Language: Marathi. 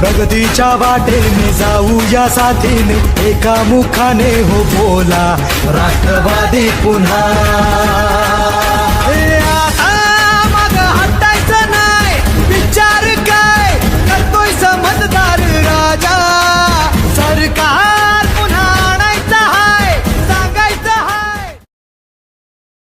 प्रगतीच्या वाटेने जाऊया साथीने एका मुखाने हो बोला राष्ट्रवादी पुन्हा.